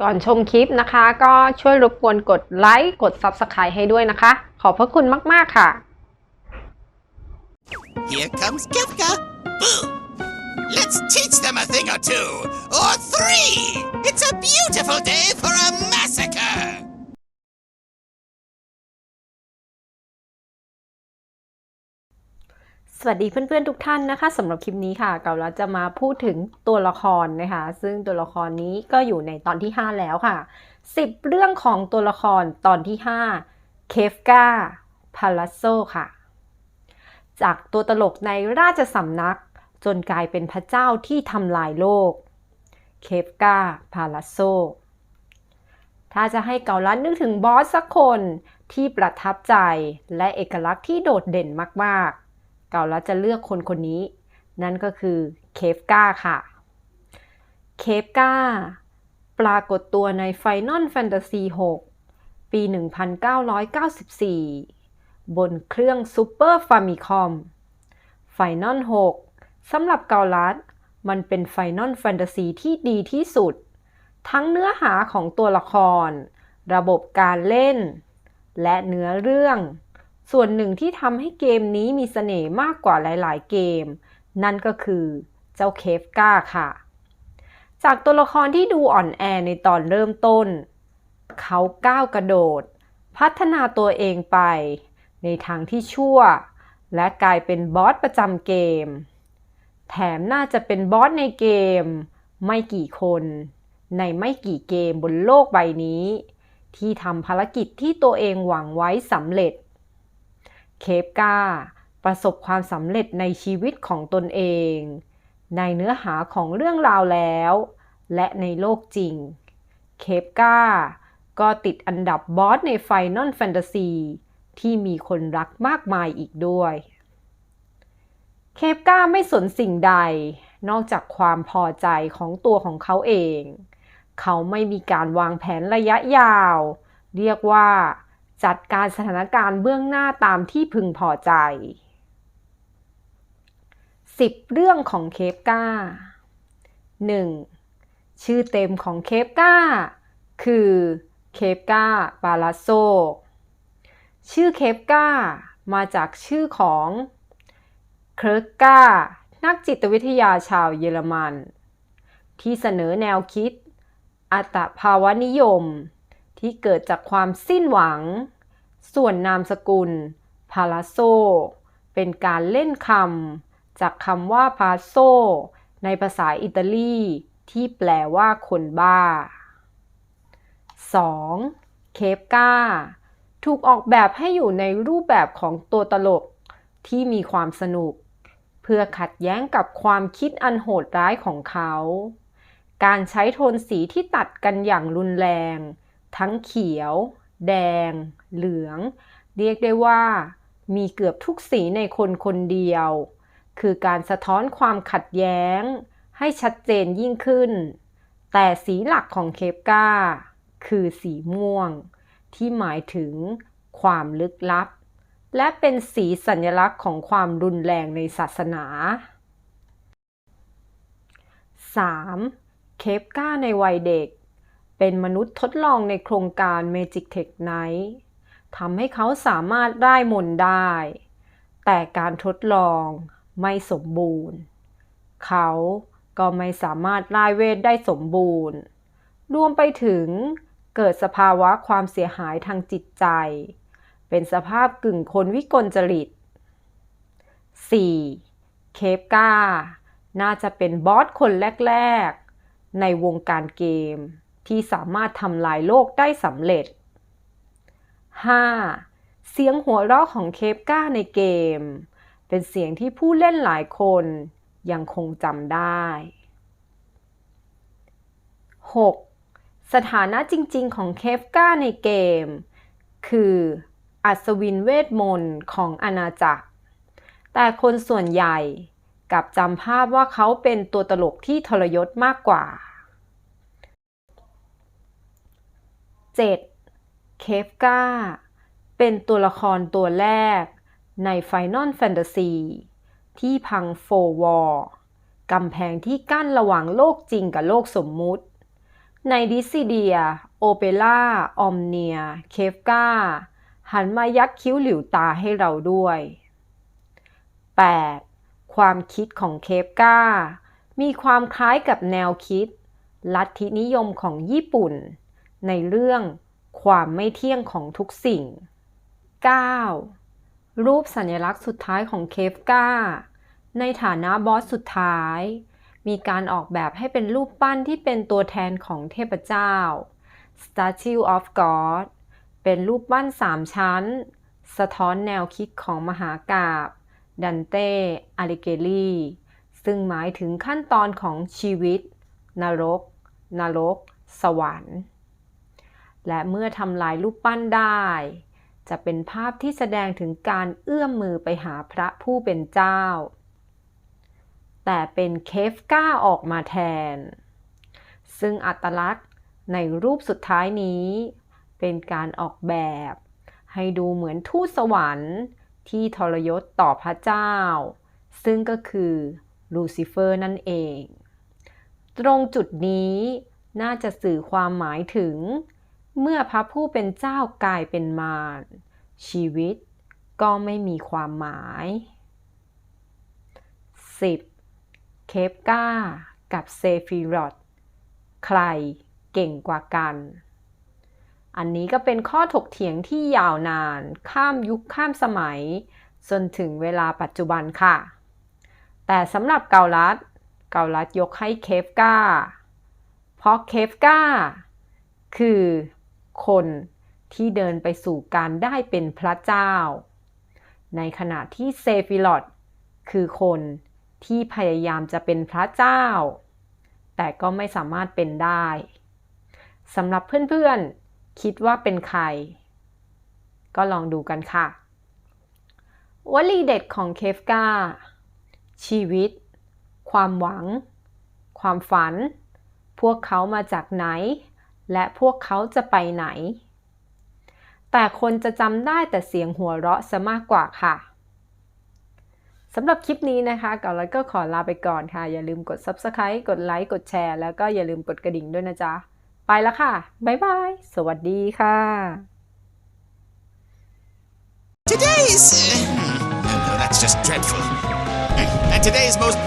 ก่อนชมคลิปนะคะ ก็ช่วยรบกวนกดไลค์กด Subscribe ให้ด้วยนะคะ ขอบพระคุณมาก ๆ ค่ะ Here comes Kefka. Boo! Let's teach them a thing or two, or three! It's a beautiful day for a สวัสดีเพื่อนๆทุกท่านนะคะสำหรับคลิปนี้ค่ะเกาลัดจะมาพูดถึงตัวละครนะคะ ซึ่งตัวละครนี้ก็อยู่ในตอนที่ 5 แล้วค่ะ 10 เรื่องของตัวละครตอนที่ 5 เคฟกาพาลาโซค่ะ จากตัวตลกในราชสำนักจนกลายเป็นพระเจ้าที่ทำลายโลก เคฟกาพาลาโซ ถ้าจะให้เกาลัดนึกถึงบอสสักคนที่ประทับใจและเอกลักษณ์ที่โดดเด่นมากๆ เกาลัดจะเลือกคนคนนี้ นั่นก็คือเคฟกาค่ะ เคฟกาปรากฏตัวใน Final Fantasy 6 ปี 1994 บนเครื่อง Super Famicom Final 6สำหรับเกาลัดมันเป็น Final Fantasy ที่ดีที่สุด ทั้งเนื้อหาของตัวละคร ระบบการเล่น และเนื้อเรื่อง ส่วนหนึ่งที่ทำให้เกมนี้มีเสน่ห์มากกว่าหลาย ๆ เกม นั่นก็คือเจ้าเคฟก้าค่ะ จากตัวละครที่ดูอ่อนแอในตอนเริ่มต้น เขาก้าวกระโดด พัฒนาตัวเองไป ในทางที่ชั่ว และกลายเป็นบอสประจำเกม แถมน่าจะเป็นบอสในเกม ไม่กี่คน ในไม่กี่เกมบนโลกใบนี้ ที่ทำภารกิจที่ตัวเองหวังไว้สำเร็จ เคปกาประสบความสำเร็จในชีวิตของตนเอง ในเนื้อหาของเรื่องราวแล้ว และในโลกจริง เคปกาก็ติดอันดับบอสในไฟนอลแฟนตาซีที่มีคนรักมากมายอีกด้วย เคปกาไม่สนสิ่งใด นอกจากความพอใจของตัวของเขาเอง เขาไม่มีการวางแผนระยะยาว เรียกว่า จัดการสถานการณ์เบื้องหน้าตามที่พึงพอใจ 10 เรื่องของเคปกา 1. ชื่อเต็มของเคปกาคือเคปกาปาลาโซ ชื่อเคปกามาจากชื่อของเคร์กกานักจิตวิทยาชาวเยอรมัน ที่เสนอแนวคิด อัตภาวนิยม ที่เกิดจากความสิ้นหวัง ส่วนนามสกุล พาลาโซ เป็นการเล่นคำจากคำว่าพาโซ ในภาษาอิตาลีที่แปลว่าคนบ้า 2. เคปกาถูกออกแบบให้อยู่ในรูปแบบของตัวตลกที่มีความสนุก เพื่อขัดแย้งกับความคิดอันโหดร้ายของเขา การใช้โทนสีที่ตัดกันอย่างรุนแรง ทั้งเขียว แดง เหลือง เรียกได้ว่า มีเกือบทุกสีในคนคนเดียว คือการสะท้อนความขัดแย้ง ให้ชัดเจนยิ่งขึ้น แต่สีหลักของเคปกาคือสีม่วง ที่หมายถึงความลึกลับ และเป็นสีสัญลักษณ์ของความรุนแรงในศาสนา 3. เคปกาในวัยเด็ก เป็นมนุษย์ทดลองในโครงการ Magic Tech Night ทำให้เขาสามารถได้มนได้ แต่การทดลองไม่สมบูรณ์ เขาก็ไม่สามารถไล่เวทได้สมบูรณ์ รวมไปถึงเกิดสภาวะความเสียหายทางจิตใจ เป็นสภาพกึ่งคนวิกลจริต 4. เคปก้า น่าจะเป็นบอสคนแรก ๆ ในวงการเกม ที่สามารถทำลายโลกได้สำเร็จ 5. เสียงหัวเราะของเคปก้าในเกม เป็นเสียงที่ผู้เล่นหลายคนยังคงจำได้ 6. สถานะจริงๆ ของเคฟก้าในเกม คืออัศวินเวทมนต์ของอาณาจักร แต่คนส่วนใหญ่กลับจำภาพว่าเขาเป็นตัวตลกที่ทรยศมากกว่า 7. เคฟกาเป็นตัวละครตัวแรกใน Final Fantasy ที่พังโฟวอร์กำแพงที่กั้นระหว่างโลกจริงกับโลกสมมุติ ในดิซิเดีย โอเปร่า ออมเนีย เคฟกาหันมายักคิ้วหลิวตาให้เราด้วย 8. ความคิดของเคฟกามีความคล้ายกับแนวคิด ลัทธินิยมของญี่ปุ่น ในเรื่องความไม่เที่ยงของทุกสิ่ง 9. รูปสัญลักษณ์สุดท้ายของเคฟกาในฐานะบอสสุดท้าย มีการออกแบบให้เป็นรูปปั้นที่เป็นตัวแทนของเทพเจ้า Statue of God เป็นรูปปั้นสามชั้น สะท้อนแนวคิดของมหากาบดันเต้อาริเกลีซึ่งหมายถึงขั้นตอนของชีวิต นรก นรก สวรรค์ และเมื่อทำลายรูปปั้นได้ จะเป็นภาพที่แสดงถึงการเอื้อมมือไปหาพระผู้เป็นเจ้า แต่เป็นเคฟก้าออกมาแทน ซึ่งอัตลักษณ์ในรูปสุดท้ายนี้ เป็นการออกแบบ ให้ดูเหมือนทูตสวรรค์ที่ทรยศต่อพระเจ้า ซึ่งก็คือลูซิเฟอร์นั่นเอง ตรงจุดนี้น่าจะสื่อความหมายถึง เมื่อพระผู้เป็นเจ้ากลายเป็นมารชีวิตก็ไม่มีความหมาย 10. เคปก้า กับเซฟิรอตใครเก่งกว่ากัน อันนี้ก็เป็นข้อถกเถียงที่ยาวนาน ข้ามยุคข้ามสมัย จนถึงเวลาปัจจุบันค่ะ แต่สำหรับเกาลัด เกาลัดยกให้เคฟก้า เพราะเคฟก้า คือ คนที่เดินไปสู่การได้เป็นพระเจ้า ในขณะที่เซฟิลอตคือคนที่พยายามจะเป็นพระเจ้า แต่ก็ไม่สามารถเป็นได้สำหรับเพื่อนๆ คิดว่าเป็นใคร ก็ลองดูกันค่ะ วลีเด็ดของเคฟกาชีวิต ความหวัง ความฝัน พวกเขามาจากไหน และพวกเขาจะไปไหน แต่คนจะจำได้แต่เสียงหัวเราะซะมากกว่าค่ะสำหรับคลิปนี้นะคะก่อนแล้วก็ขอลาไปก่อนค่ะ อย่าลืมกด Subscribe กดไลค์กดแชร์ แล้วก็อย่าลืมกดกระดิ่งด้วยนะจ๊ะ ไปแล้วค่ะ บ๊ายบาย สวัสดีค่ะ Today's. Uh, no, that's just dreadful. And today's most